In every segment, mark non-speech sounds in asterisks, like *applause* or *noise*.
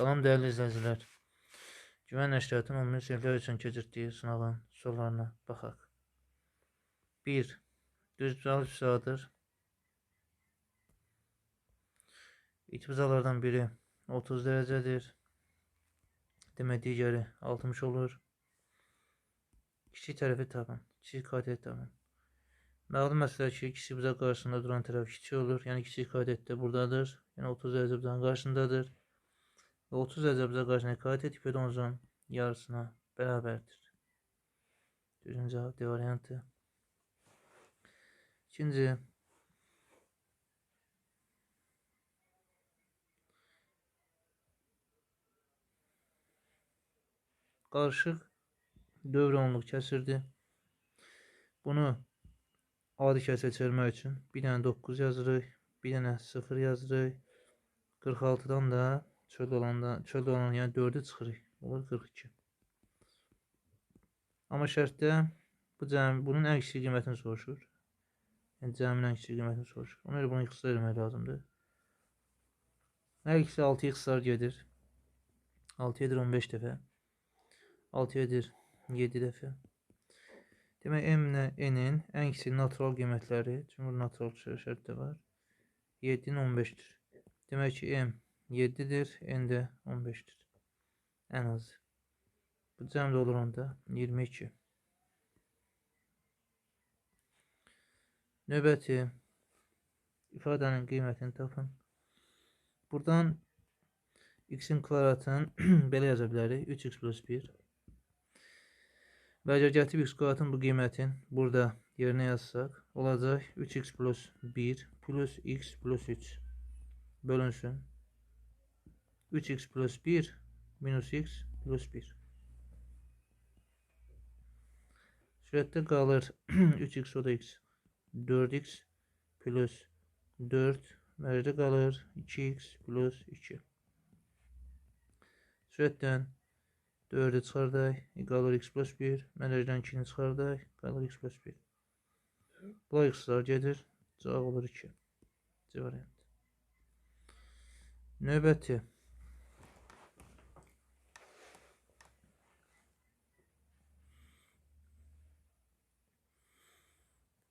Salam değerli izleyiciler. Güven Nəşriyyatın 11 illər üçün keçirdiyi sınavın sorularına baxaq. 1. Düz cavab üsadır. İtbizalardan biri 30 derecedir. Demək digəri 60 olur. Kiçik tərəfi tapın. Kiçik kadet tapın. Məlum məsələ ki, kiçik bucaq qarşısında duran tərəf kiçik olur. Yəni kiçik kadet də buradadır. Yəni 30 dərəcə bucağın qarşısındadır. Ve 30 derece bize karşı nekaat etip ve donuzun yarısına beraberdir. Dördüncü cevap D variantı. İkinci Qarışıq dövr onluq kəsirdi. Bunu adi kəsə çevirmək üçün bir dənə 9 yazırıq, bir dənə 0 yazırıq. 46-dan da çöldə olanda, çöldə olan yəni 4-ü çıxırıq. Olur 42. Amma şərtdə bu cəmi bunun ən kiçik qiymətini soruşur. Yəni cəmin ən kiçik qiymətini soruşur. Ona görə bunu ixtisar etmək lazımdır. Hər ikisi 6 ixtisar gedir. 6 edir 15 dəfə. 6 edir 7 dəfə. Demək m ilə n-in ən kiçik natural qiymətləri, çünki natural şərtdə var. 7-nin 15-dir. Demək ki, m 7'dir. N de 15'tir. En az. Bu cəmdə olur onda 22. Növbəti ifadənin qiymətini tapın. Buradan x'in kvadratını *clears throat* belə yaza bilərik. 3x plus 1. Və əgər gətirib x kvadratın bu qiymətin burada yerinə yazsaq, olacaq 3x plus 1 plus x plus 3 bölünsün 3x plus 1 minus x plus 1. Surətdə qalır 3x o da x 4x plus 4 mərcə qalır 2x plus 2. Surətdən 4-ü çıxardaq, qalır x plus 1, mərcədən 2-ni çıxardaq, qalır x plus 1. Bunlar x-lar gedir, cavab olur 2. C variant. Növbəti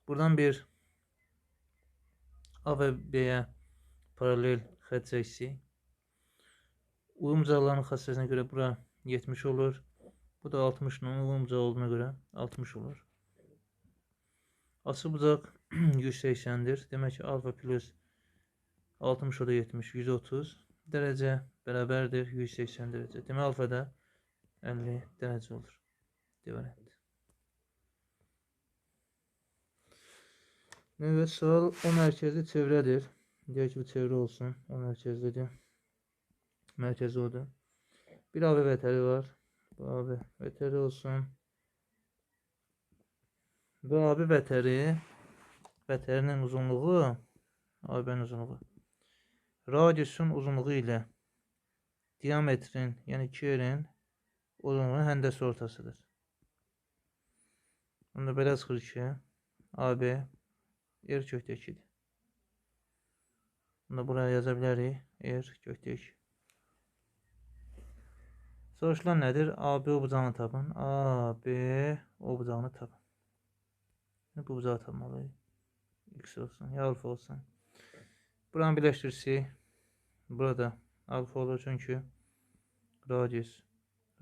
Buradan bir A ve B'ye paralel xət çəksik. Uyum cağlarının xassəsinə görə bura 70 olur. Bu da 60 ilə uyum cağı olduğuna görə 60 olur. Açı bucaq 180-dir. Demək ki, alfa plus 60 o da 70, 130 dərəcə bərabərdir 180 dərəcə. Demək alfa da 50 dərəcə olur. Devam Evet sual o merkezli çevredir. Diyor ki bu çevre olsun. O merkezlidir. Merkezi odur. Bir AB veteri var. Bu AB veteri olsun. Bu AB veteri veterinin uzunluğu AB'nin uzunluğu radiusun uzunluğu ile diametrin yani iki yerin uzunluğunun həndəsi ortasıdır. Onda belə çıxır ki, AB R kökdə 2-dir. Bunu buraya yaza bilərik. R kökdə 2. Soruşulan nədir? AB o bucağını tapın. AB o bucağını tapın. Bu bucağı tapmalıyıq. X olsun, ya alfa olsun. Buranı birləşdirsək, burada alfa olur çünki radius,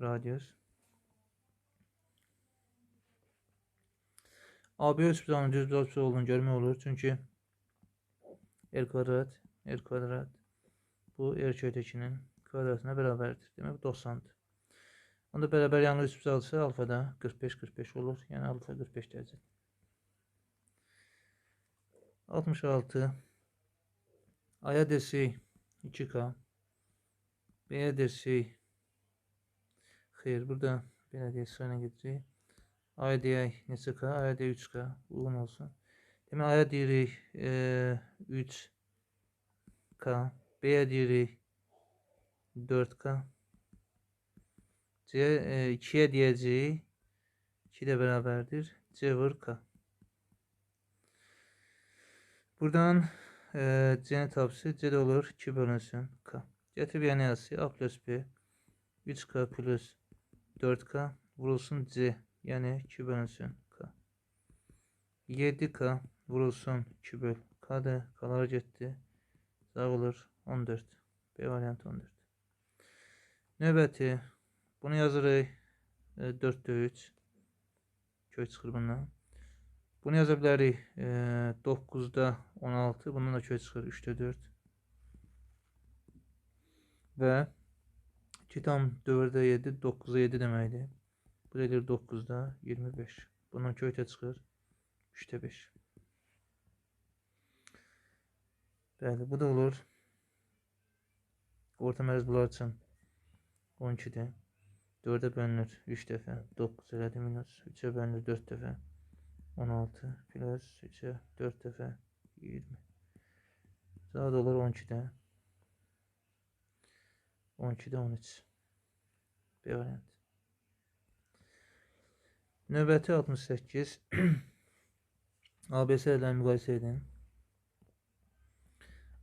radius AB üst bucağının düz bucaq olduğunu görmək olur. Çünki R kvadrat, R kvadrat bu R köydəkinin kvadratına bərabərdir. Demək bu 90-dır. Onda bərabər yanlı üst bucaqsa alfada 45-45 olur. Yəni alfa 45 dərəcə. 66 A'ya desək 2K B'yə desək Xeyr, burada belə deyək, sırayla gedəcək. A'ya deyək neçə K? A'ya deyək 3K uyğun olsun. Demək A'ya deyirik e, 3K. B'yə deyirik 4K. C e, 2'ye deyəcəyik 2 də bərabərdir. C vur K. Buradan e, C'nin tapısı C də olur 2 bölünsün K. Getir bir yana yazı. A plus B 3K plus 4K vurulsun C. Yani 2 bölünsün K. 7K vurulsun 2 böl. K'da K'lar getdi. Sağ olur 14. B variantı 14. Növbəti. Bunu yazırıq. 4 3. Kök çıxır bundan. Bunu yaza bilərik. E, 9-da 16. Bundan da kök çıxır 3-də 4. Və 2 tam 4-də 7, 9-da 7 deməkdir. Bu da edir 9-da 25. Bundan kök çıxır 3-də 5. Bəli, bu da olur. Orta mərz bunlar üçün 12-dir. 4'e bölünür 3 dəfə. 9 elədi minus 3'e bölünür 4 dəfə. 16 plus 3'e 4 dəfə 20. Cavab olur 12-də. 12-də 13. B variant. Növbəti 68. ABC ilə müqayisə edin.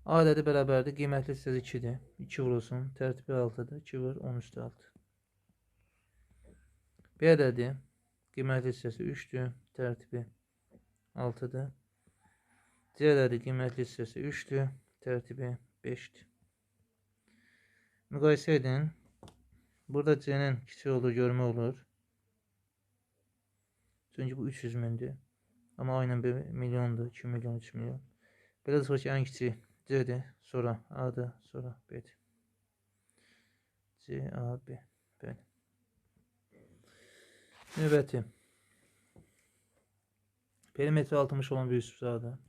A ədədi bərabərdir. Qiymətli hissəsi 2-dir. 2 vurulsun. Tərtibi 6-dır. 2 vur 13 6. B ədədi qiymətli hissəsi 3-dür, tərtibi 6-dır. C ədədi qiymətli hissəsi 3-dür, tərtibi 5-dir. Müqayisə edin. Burada C-nin kiçik olduğu görmə olur. Çünki bu 300 mindir. Amma A ilə B milyondur, 2 milyon, 3 milyon. Belə çıxır ki, ən kiçik C-dir, sonra A-dır, sonra B-dir. C, A, B. Belə. Növbəti. Perimetri 60 olan bir üstsada.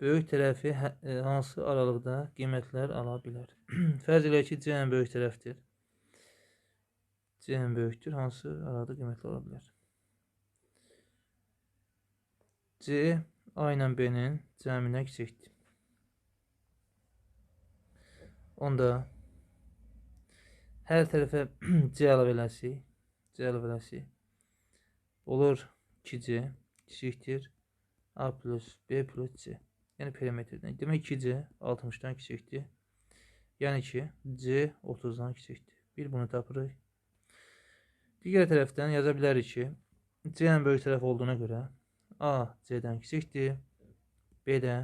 Böyük tərəfi e, hansı aralıqda qiymətlər ala bilər? *clears throat* Fərz elə ki, C böyük tərəfdir. C böyükdür, hansı arada qiymətlər ala bilər? C A ilə B-nin cəminə kiçikdir. Onda hər tərəfə *clears throat* C əlavə eləsək, C əlavə eləsək, olur 2C kiçikdir A plus B plus C. Yəni perimetrdən. Demək 2C 60-dan kiçikdir. Yəni ki, C 30-dan kiçikdir. Bir bunu tapırıq. Digər tərəfdən yaza bilərik ki, C-nin böyük tərəf olduğuna görə A C-dən kiçikdir, B də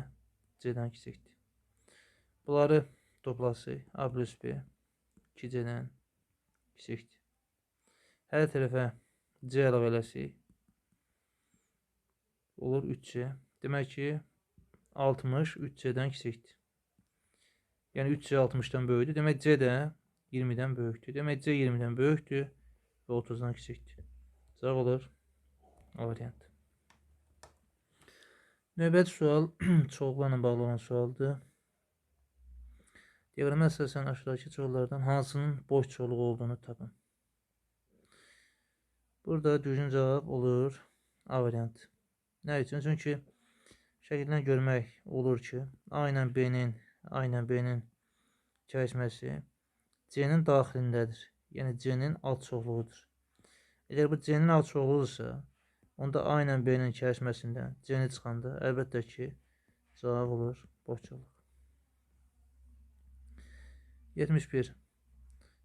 C-dən kiçikdir. Bunları toplası A plus B 2C-dən kiçikdir. Hər tərəfə C əlavə eləsək olur 3C. Demək ki 60 3C-dən kiçikdir. Yəni 3C 60-dan böyükdür. Demək C də 20-dən böyükdür. Demək C 20-dən böyükdür və 30-dan kiçikdir. Cavab olur A variant. Növbəti sual *clears throat* çoxlarla bağlı olan sualdır. Diagrama əsasən aşağıdakı çoxlardan hansının boş çoluğu olduğunu tapın. Burada düzgün cavab olur A variant. Nə üçün? Çünki şəkildən görmək olur ki, A ilə B-nin A ilə B-nin kəsiməsi C-nin daxilindədir. Yəni C-nin alt çoxluğudur. Əgər bu C-nin alt çoxluğudursa, onda A ilə B-nin kəsiməsindən C-ni çıxanda əlbəttə ki, cavab olur boş çoluq. 71.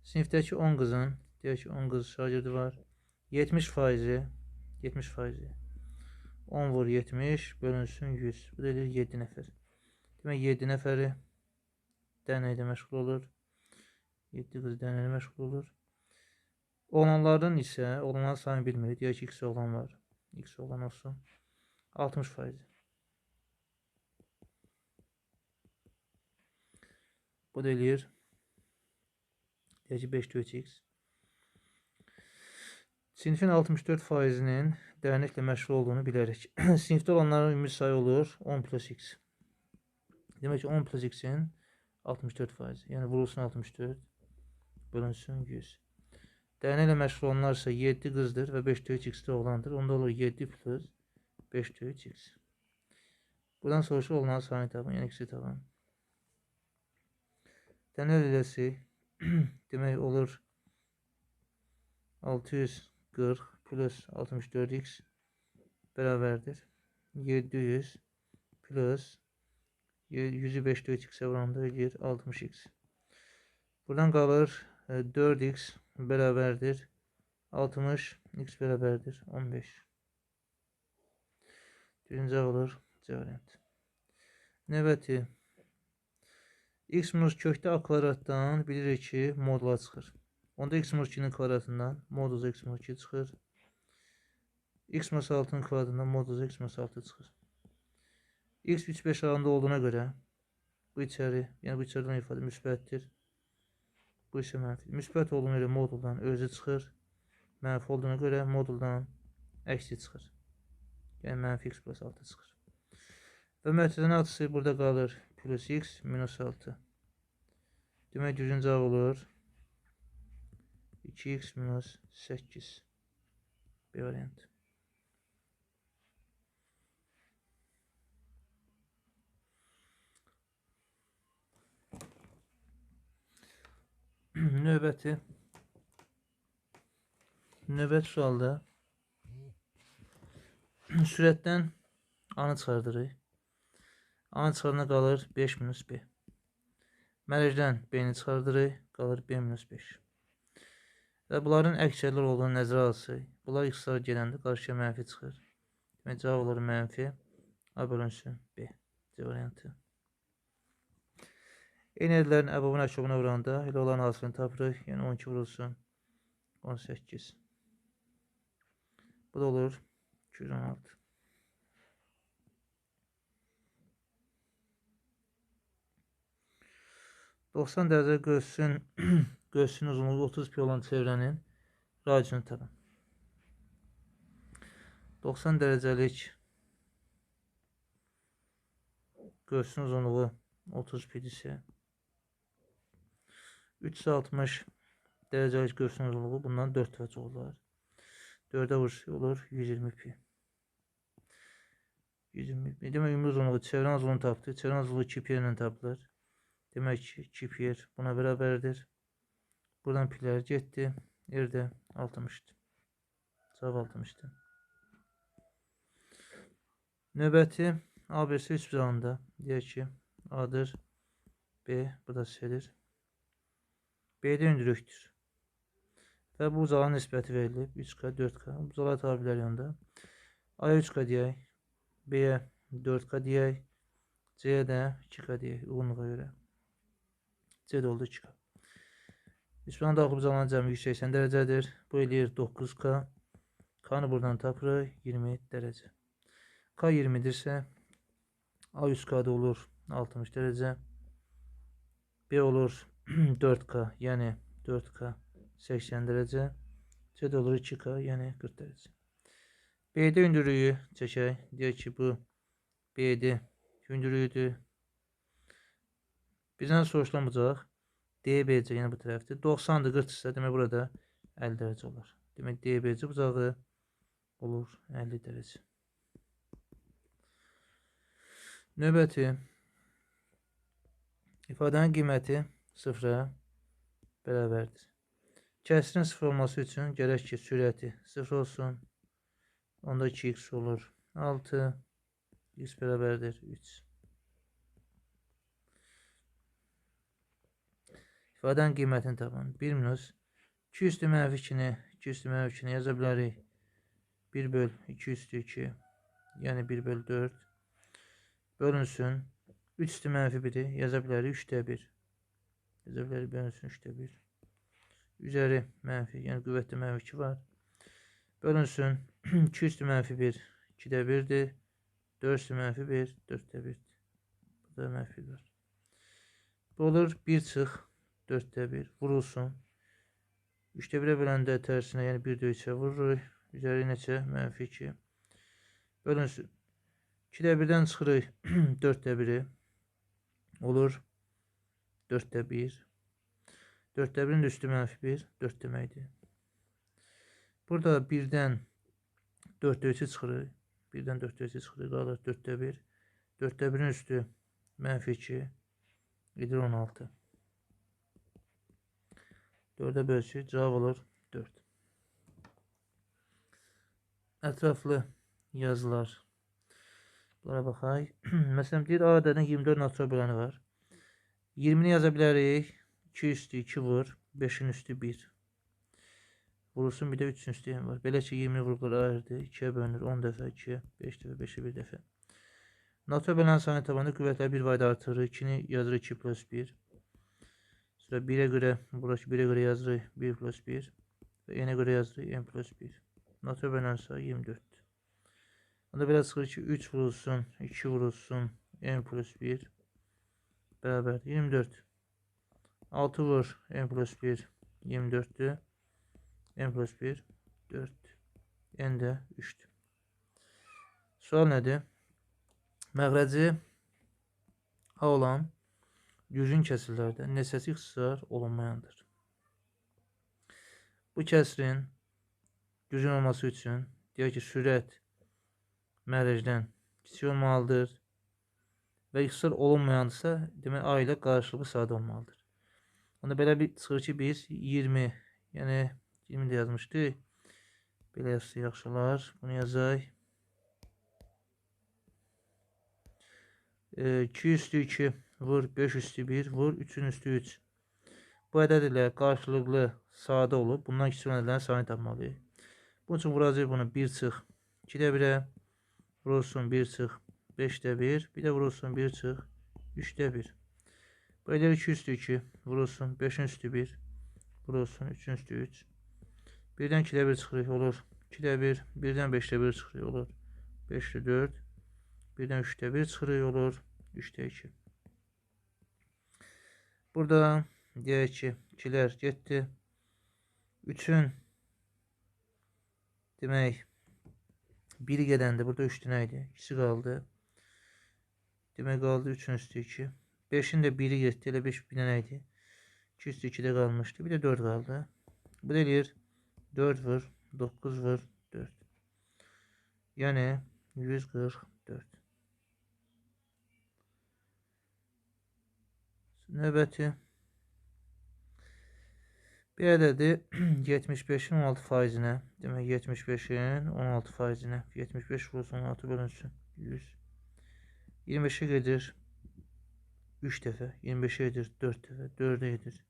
Sinifdəki 10 qızın, deyək ki 10 qız şagirdi var. 70 faizi, 70 faizi. 10 vur 70 bölünsün 100. Bu da edir 7 nəfər. Demək 7 nəfəri dənəylə məşğul olur. 7 qız dənəylə məşğul olur. Olanların isə olanların sayını bilmirik. Deyək ki, x oğlan var. X oğlan olsun. 60 faizi. Bu da eləyir Deyək ki 5 4 x. Sinifin 64 faizinin dərnəklə məşğul olduğunu bilərik. *clears throat* Sinifdə olanların ümumi sayı olur 10 plus x. Demək ki 10 plus x-in 64 faizi. Yəni vurulsun 64 bölünsün 100. Dərnəklə məşğul olanlar isə 7 qızdır və 5 4 x-də oğlandır. Onda olur 7 plus 5 4 x. Buradan soruşu olunan sayını tapın, yəni x-i tapın. Dənəl eləsi *clears throat* demək olur 640 plus 64x beraberdir. 700 plus 100'ü 5 4 x'e vuranda eləyir 60x. Buradan qalır e, 4x beraberdir 60 x beraberdir 15. Birinci olur C variantı. Növbəti x minus kökdə a kvadratdan bilirik ki, modula çıxır. Onda x minus 2-nin kvadratından modulus x minus 2 çıxır. x minus 6-nın kvadratından modulus x minus 6 çıxır. x 3 5 aralığında olduğuna görə bu içəri, yəni bu içəriden ifadə müsbətdir. Bu isə mənfi. Müsbət olduğuna görə moduldan özü çıxır. Mənfi olduğuna görə moduldan əksi çıxır. Yəni mənfi x plus 6 çıxır. Və mətrənin atısı burada qalır. Plus x minus 6. Demək düzgün cavab olur. 2x minus 8. B variantı. *clears throat* Növbəti Növbəti *clears throat* sualda sürətdən A-nı çıxardırıq. A-nı çıxardına qalır 5 minus B. Mərəcdən B-ni çıxardırıq, qalır B minus 5. Və bunların əksərlər olduğunu nəzərə alsaq, bunlar ixtisar gələndə qarşıya mənfi çıxır. Demək, cavab olur mənfi A bölünsün B. C variantı. Eyni əbabın əşobuna vuranda elə olan hasilini tapırıq. Yəni 12 vurulsun 18. Bu da olur 216. Doksan dərəcə göğsün *clears throat* göğsün uzunluğu 30 pi olan çevrənin radiusunu tapın. 90 dərəcəlik göğsün uzunluğu 30 pidirsə 360 derecelik göğsün uzunluğu bundan 4 derece olar. 4'e vursa olur 120 pi. 120 pi. Demek ümumi uzunluğu çevren uzunluğunu taptı. Çevren uzunluğu 2 pi ile tapılır. Demek ki 2 pi buna beraberdir. Buradan piler getdi. Yerde 60'tı. Cavab 60'tı. Növbəti ABC 3 uzağında deyək ki, A'dır, B, bu da C'dir. B'de öndürüktür. Ve bu uzağa nisbəti verilib 3K, 4K. Uzağa tabirlər yanında. A'ya 3K deyək, B'yə 4K deyək, C'yə də 2K deyək uyğunluğa görə. C də oldu 2K. Daxil uzalan cəmi 180 dərəcədir. Bu eləyir 9K. K-nı buradan tapırıq 20 dərəcə. K 20-dirsə A 100K-da olur 60 dərəcə. B olur *clears throat* 4K yəni 4K 80 derece. C olur 2K yəni 40 derece. BD hündürlüyü çəkək. Deyək ki bu BD hündürlüyüdür. Bizdən soruşulamayacaq. DBC yəni bu tərəfdir. 90-dır 40 isə demək burada 50 dərəcə olar. Demək DBC bucağı olur 50 dərəcə. Növbəti ifadənin qiyməti sıfıra bərabərdir. Kəsirin sıfır olması üçün gərək ki, sürəti sıfır olsun. Onda 2x olur 6. x bərabərdir 3. İfadənin qiymətini tapın. 1 minus 2 üstü mənfi 2-ni 2 üstü mənfi 2-ni yaza bilərik. 1 böl 2 üstü 2 yəni 1 böl 4 bölünsün 3 üstü mənfi 1-i yaza bilərik 3-də 1 Rezervləri bölünsün 3'te 1. Üzeri mənfi, yəni qüvvətdə mənfi 2 var. Bölünsün *clears throat* 2 üstü mənfi 1, 2-də 1-dir. 4 üstü mənfi 1, 4-də 1-dir. Burada mənfi var. Bu olur 1 çıx 4-də 1 vurulsun. 3-də 1-ə böləndə tərsinə, yəni 1-də 3-ə vururuq. Üzəri neçə? Mənfi 2. Bölünsün. 2-də 1-dən çıxırıq *clears throat* 4-də 1-i. Olur 4'te 1. 4'te 1'in üstü mənfi 1. 4 deməkdir. Burada 1-dən 4-də 3-ü çıxırıq. 1-dən 4-də 3-ü çıxırıq. Qalır 4-də 1. 4-də 1-in üstü mənfi 2. Edir 16. 4-ə bölsək cavab olur 4. Ətraflı yazılar. Bunlara baxaq. *clears throat* Məsələn, deyir A ədədinin 24 natural böləni var. 20-ni yaza bilərik. 2 üstü 2 vur. 5-in üstü 1. Vurulsun bir də 3-ün üstü n var. Belə ki 20 vurulur ayırdı. 2-yə bölünür 10 dəfə 2-yə, 5 dəfə, 5-ə 1 dəfə. Natural bölən sayını tabanda qüvvətlər 1 vayda artırır. 2-ni yazırıq 2 plus 1. Sonra 1'ə görə, burası 1'ə görə yazırıq 1 plus 1. Və n-ə görə yazırıq n plus 1. Natural bölən sayı 24. Onda belə çıxır ki 3 vurulsun, 2 vurulsun, n plus 1 bərabər 24. 6 vur n plus 1 24'tü. n plus 1 4. n də 3'tür. Sual nədir? Məğrəci A olan düzgün kəsirlərdə nesəsi ixtisar olunmayandır. Bu kəsirin düzgün olması üçün deyək ki, sürət mərəcdən kiçik olmalıdır və ixtisar olunmayandırsa, demək A ilə qarşılıqlı sadə olmalıdır. Onda belə bir çıxır ki, biz 20, yəni 20 də yazmışdıq. Belə yazsa yaxşılar. Bunu yazaq. 2 üstü 2 vur 5 üstü 1 vur 3'ün üstü 3. Bu ədəd ilə qarşılıqlı sadə olub. Bundan kiçik ədədlərin sayını tapmalıyıq. Bunun üçün vuracağıq bunu 1 çıx 2-də 1-ə vurulsun 1 çıx 5-də 1 bir də vurulsun 1 çıx 3-də 1. Bu ədəd 2 üstü 2 vurulsun 5-in üstü 1 vurulsun 3-ün üstü 3. Birdən 2-də 1 çıxırıq olur 2-də 1 birdən 5-də 1 çıxırıq olur 5-də 4 Birdən 3'te 1 çıxırıq olur. 3'te 2. Burada 2'lər getdi. 3'ün demək 1 gedəndə burada 3 dənə idi. 2 qaldı. Demək qaldı 3'ün üstü 2. 5'in də 1'i getdi. Elə 5 bir dənə idi. 2 üstü 2'də qalmışdı. Bir də 4 qaldı. Bu da eləyir 4 vur, 9 vur, 4. Yəni 144. Növbəti bir ədədi 75-in 16 faizinə, demək 75-in 16 faizinə, 75 vurulsun 16 bölünsün 100. 25-ə gedir 3 dəfə, 25-ə gedir 4 dəfə, 4-ə gedir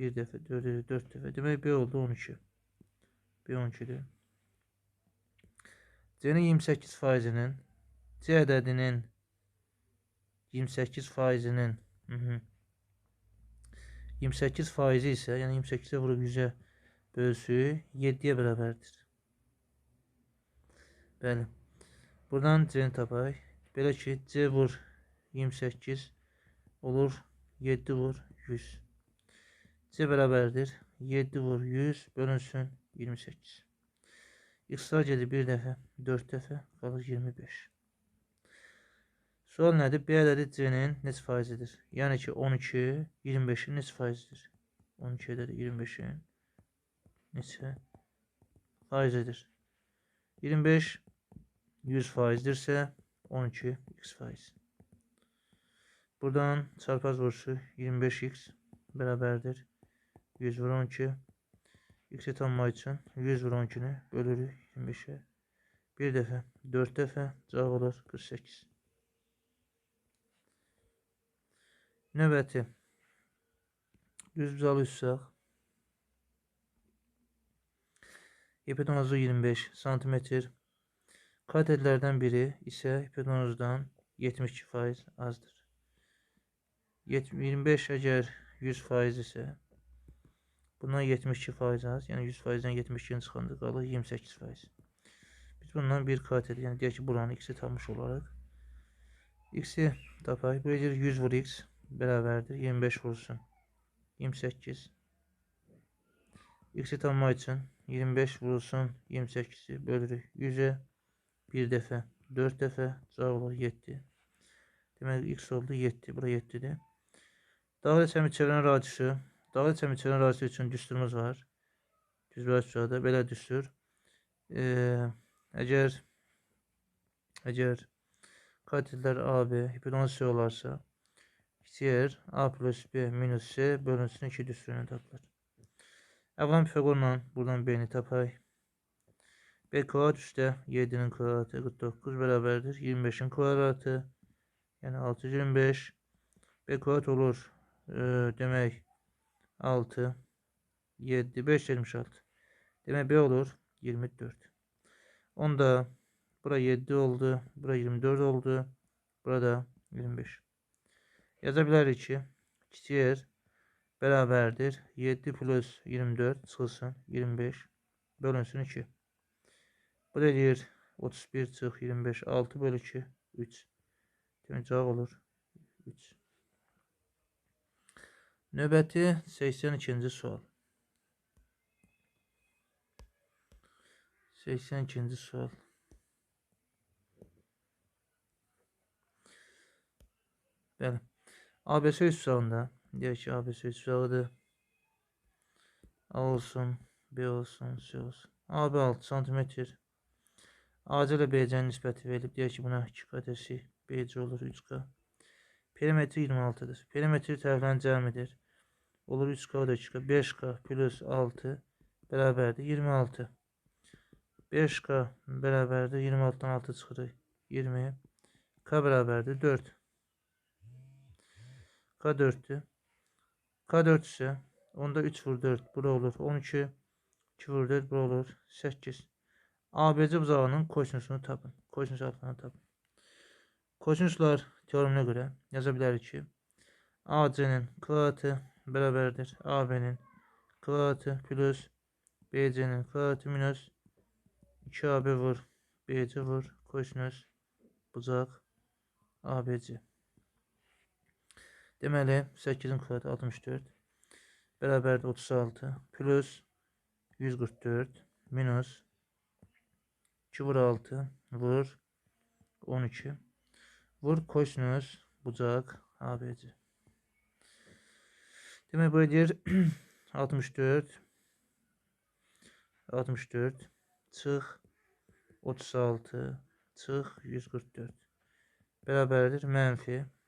1 dəfə, 4-ə gedir 4 dəfə. Demək B oldu 12. B 12-dir. C-nin 28 faizinin C ədədinin 28 faizinin. 28 faizi ise yani 28'e vurup 100'e bölsü 7'ye beraberdir. Bəli. Buradan C-ni tapay. Belə ki, C vur 28 olur 7 vur 100. C bərabərdir. 7 vur 100 bölünsün 28. İxtisar gedir bir dəfə, 4 dəfə, qalır 25. Sual nədir? B ədədi C-nin neçə faizidir? Yəni ki, 12 25-in neçə faizidir? 12 ədədi 25-in neçə faizidir? 25 100 faizdirsə 12 x faiz. Buradan çarpaz vursu 25x bərabərdir. 100 vur 12. X-i tanımaq üçün 100 vur 12-ni bölürük 25-ə. Bir dəfə, 4 dəfə cavab olur 48. Növbəti düz bucalı üssaq hipotenuzu 25 cm katetlərdən biri isə hipotenuzdan 72% azdır. 25 əgər 100% isə bundan 72% az, yəni 100%-dən 72-ni çıxanda qalır 28%. Biz bundan bir katet, yəni deyək ki, buranın x-i tapmış olaraq x-i tapaq. Bu 100 vur x beraberdir. 25 vursun. 28. X'i tanımaq üçün 25 vurulsun 28'i bölürük 100'e bir dəfə 4 dəfə cavab olur 7. Demək x oldu 7. Bura 7-dir. Daxil çəmi çevirən radisi, daxil çəmi çevirən radisi üçün düsturumuz var. Düzbəyə suada belə düstur. Ee, əgər əgər katillər AB hipotenuz olarsa Diğer A plus B minus C bölünsün 2 düsturunu tapılır. Əvvələn Pifagorla buradan B-ni tapay. B kvadrat üstə 7-nin kvadratı 49 bərabərdir. 25-in kvadratı. Yəni 625. B kvadrat olur. E, demək 6 7 5 26. Demək B olur 24. Onda bura 7 oldu. Bura 24 oldu. Burada 25. Yaza bilərik ki, kiçik yer bərabərdir. 7 plus 24 çıxılsın 25 bölünsün 2. Bu da eləyir 31 çıx 25 6 bölü 2 3. Demək cavab olur 3. Növbəti 82-ci sual. 82-ci sual. Bəli. ABC üssağında deyək ki, ABC üssağıdır. A olsun, B olsun, C olsun. AB 6 santimetr. AC BC-nin nisbəti verilib. Deyək ki, buna 2 qatəsi BC olur 3K. Perimetri 26-dır. Perimetri tərəflərin cəmidir. Olur 3K da 2K. 5K plus 6 bərabərdir 26. 5K bərabərdir 26-dan 6 çıxırıq. 20. K bərabərdir 4. K 4-dür. K 4 isə onda 3 vur 4 bura olur 12. 2 vur 4 bura olur 8. ABC buzağının kosinusunu tapın. Kosinus alfanı tapın. Kosinuslar teoreminə görə yaza bilərik ki, AC-nin kvadratı bərabərdir AB-nin kvadratı plus BC-nin kvadratı minus 2AB vur BC vur kosinus bucaq ABC. Deməli 8-in kvadratı 64 bərabərdir 36 plus 144 minus 2 vur 6 vur 12 vur kosinüs bucaq ABC. Demək bu edir *clears throat* 64 64 çıx 36 çıx 144 bərabərdir mənfi 144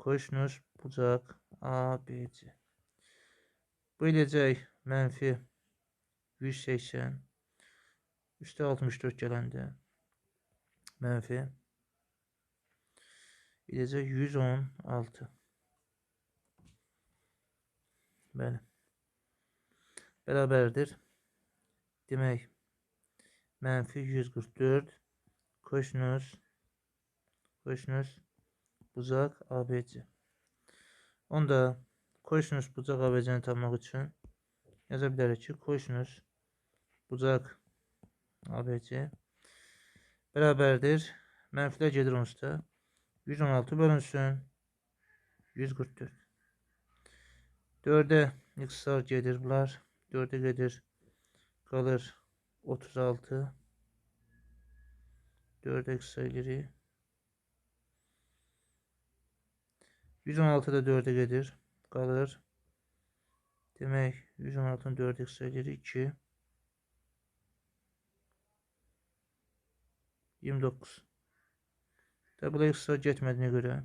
kosinus bucaq ABC. Bu eləyəcək mənfi 180 Üstə 64 gələndə mənfi edəcək 116. Bəli. Bərabərdir. Demək, mənfi 144 kosinus kosinus bucaq ABC. Onda kosinus bucaq ABC-ni tapmaq üçün yaza ki, kosinus bucaq ABC bərabərdir. Mənfilər gedir onsuz 116 bölünsün 144. 4-ə x-lar gedir bunlar. 4-ə gedir. Qalır 36. 4 x eləyirik. 116 da 4-ə gedir. Qalır. Demək 116-nı 4 x eləyirik 2. 29. Tabi kısa getmədiyinə görə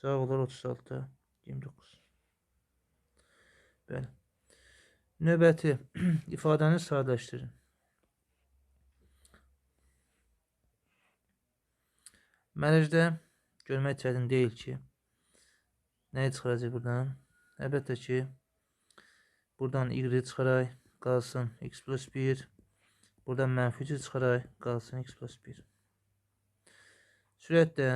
cavab olur 36, 29. Bəli. Növbəti *clears throat* ifadəni sadələşdirin. Mənəcdə görmək çətin deyil ki, nəyi çıxaracaq buradan? Əlbəttə ki, buradan y çıxaraq, qalsın x plus 1, Buradan mənfi 3 çıxaraq qalsın x plus 1. Sürətdə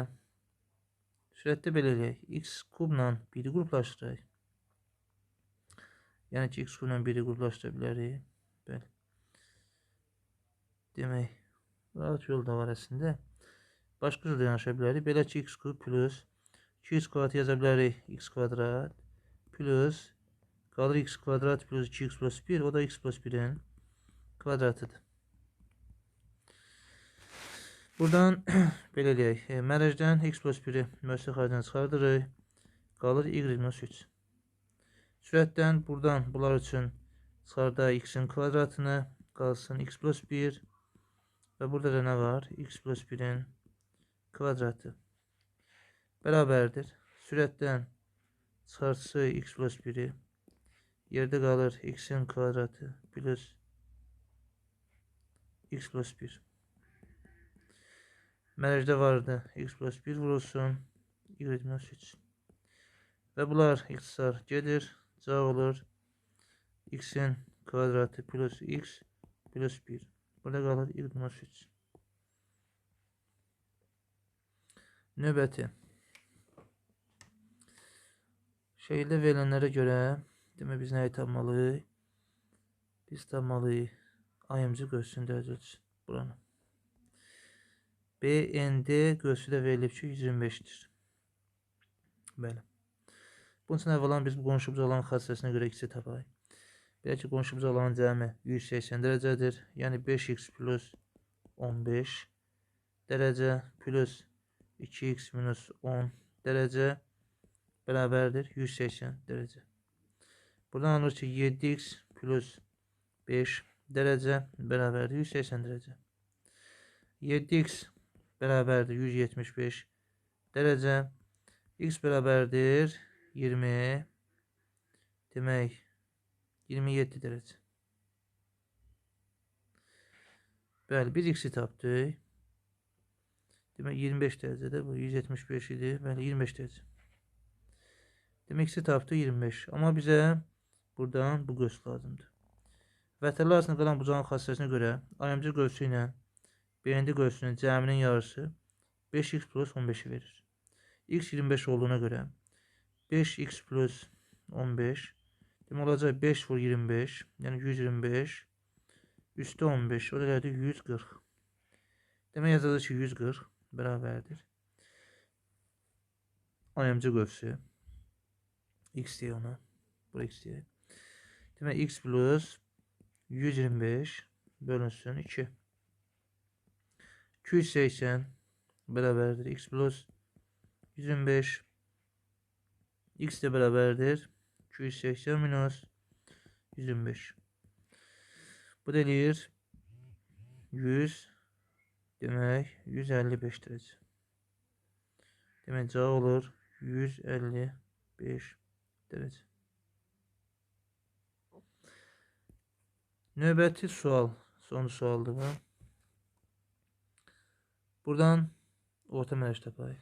sürətdə belə eləyək. x kubla 1-i qruplaşdıraq. Yəni ki, x kubla 1-i qruplaşdıra bilərik. Bəli. Demək, rahat yol da var əslində. Başqa cür yanaşa bilərik. Belə ki, x kub plus 2x kvadrat yaza bilərik. x kvadrat plus qalır x kvadrat plus 2x plus 1. O da x plus 1-in kvadratıdır. Buradan *clears throat* belə deyək, e, mərəcdən x plus 1-i müəssisə xaricdən çıxardırıq. Qalır y minus 3. Sürətdən buradan bunlar üçün çıxarda x-in kvadratını qalsın x plus 1 və burada da nə var? x plus 1-in kvadratı bərabərdir. Sürətdən çıxartısı x plus 1-i Yerde kalır x'in kvadratı plus x plus 1. Mərcdə vardı x plus 1 vurulsun y minus 3. Ve bunlar x'lar gedir. Cavab olur x'in kvadratı plus x plus 1. Burada kalır y minus 3. Növbəti. Şeydə verilənlərə görə demək biz nəyi tapmalıyıq? Biz tapmalıyıq ayımcı göstərində ölçüsü buranı. BND göstərdə verilib ki 125-dir. Bəli. Bunun üçün əvvəla biz qonşu bucaqların xassəsinə görə x'i tapayıq. Belə ki, qonşu bucaqların cəmi 180 dərəcədir. Yəni 5x plus 15 dərəcə plus 2x minus 10 dərəcə bərabərdir 180 dərəcə. Buradan alır ki 7x plus 5 dərəcə bərabərdir 180 dərəcə. 7x bərabərdir 175 dərəcə. x bərabərdir 20 demək 27 dərəcə. Bəli, biz x-i tapdıq. Demək 25 dərəcədə bu 175 idi. Bəli, 25 dərəcə. Demək x-i tapdıq 25. Amma bizə buradan bu göz lazımdır. Vətərlər arasında qalan bucağın xassəsinə görə ayımcı qövsü ilə BND qövsünün cəminin yarısı 5x plus 15'i verir. x 25 olduğuna görə 5x plus 15 demək olacaq 5 vur 25 yəni 125 üstü 15 o da gəldi 140 demək yazacağıq ki 140 bərabərdir ayımcı qövsü x deyə ona. Bu x deyə demək x plus 125 bölünsün 2 280 beraberdir. X plus 125 x de beraberdir. 280 minus 125 bu delir 100 demek 155 derece demek cevap olur 155 derece növbəti sual son sualdır bu. Buradan Orta mərc tapayıq.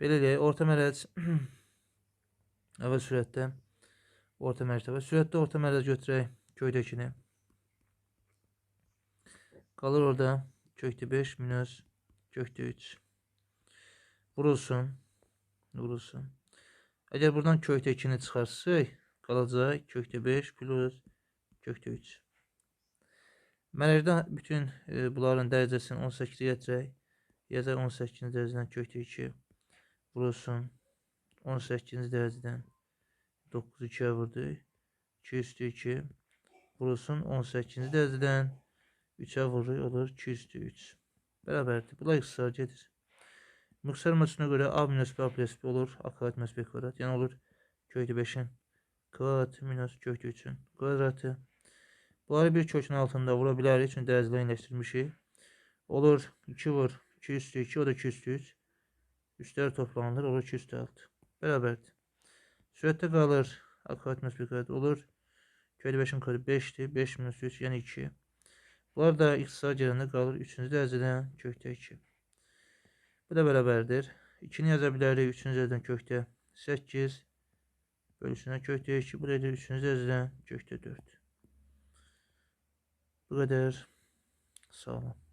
Belə deyək, orta mərc *clears throat* əvvəl sürətdə orta mərc tapayıq. Sürətdə orta mərc götürək köydəkini. Qalır orada kökdə 5 minus kökdə 3. Vurulsun. Vurulsun. Əgər buradan kökdə 2-ni çıxarsaq, qalacaq kökdə 5 plus kökdə 3. Mənəcdə bütün e, bunların dərəcəsini 18-ə gətirək. Yazaq 18-ci dərəcədən kökdə 2 vurulsun. 18-ci dərəcədən 9 2-yə vurduq. 2 üstü 2 vurulsun. 18-ci dərəcədən 3-ə vururuq. Olur 2 üstü 3. Bərabərdir. Bunlar ixtisar gedir. Müxtəsər məsəluna görə A minus B plus B olur. A kvadrat minus B kvadrat. Yəni olur kökdə 5-in kvadrat minus kök 3'ün kvadratı. Bunları bir kökün altında vura bilərik. Çünki dərəcələ yerləşdirmişik. Olur 2 vur 2 üstü 2 o da 2 üstü 3. Üstlər toplanılır. Olur 2 üstü 6. Bərabərdir. Sürətdə qalır. A kvadrat minus 1 kvadrat olur. Köydə 5'in kvadratı 5'dir. 5 minus 3 yəni 2. Bunlar da ixtisar gələndə qalır 3-cü dərəcədən kökdə 2. Bu da bərabərdir. 2-ni yaza bilərik 3-cü dərəcədən kökdə 8 bölüsüne kökte 2. Buraya da 3'ünüz yazılan kökte 4. Bu kadar. Sağ olun.